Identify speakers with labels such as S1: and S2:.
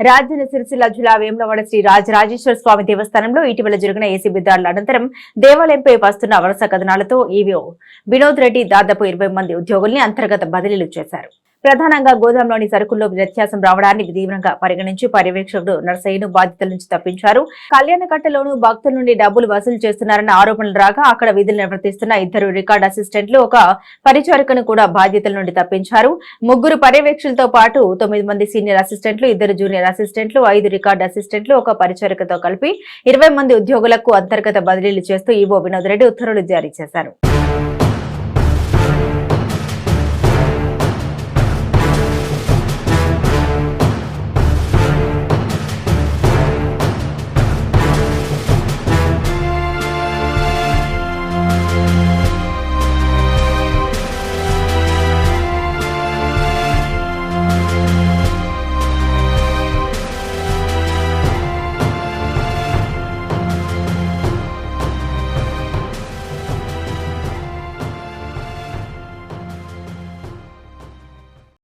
S1: రాజధాని సిరిసిల్ల జిల్లా వేములవాడ శ్రీ రాజరాజేశ్వర స్వామి దేవస్థానంలో ఇటీవల జరిగిన ఏసీబీ దాడుల అనంతరం దేవాలయంపై వస్తున్న వరుస కథనాలతో ఈవీఓ వినోద్ రెడ్డి దాదాపు ఇరవై మంది ఉద్యోగుల్ని అంతర్గత బదిలీలు చేశారు. ప్రధానంగా గోదాంలోని సరుకుల్లో వ్యత్యాసం రావడాన్ని తీవ్రంగా పరిగణించి పర్యవేక్షకుడు నర్సయ్యను బాధ్యతల నుంచి తప్పించారు. కళ్యాణకట్టలోనూ భక్తుల నుండి డబ్బులు వసూలు చేస్తున్నారన్న ఆరోపణలు రాగా అక్కడ విధులు నిర్వర్తిస్తున్న ఇద్దరు రికార్డ్ అసిస్టెంట్లు ఒక పరిచారికను కూడా బాధ్యతల నుండి తప్పించారు. ముగ్గురు పర్యవేక్షకులతో పాటు తొమ్మిది మంది సీనియర్ అసిస్టెంట్లు ఇద్దరు జూనియర్ అసిస్టెంట్లు ఐదు రికార్డ్ అసిస్టెంట్లు ఒక పరిచారికతో కలిపి ఇరవై మంది ఉద్యోగులకు అంతర్గత బదిలీలు చేస్తూ ఈవో వినోద్ రెడ్డి ఉత్తర్వులు జారీ చేశారు. Thank you.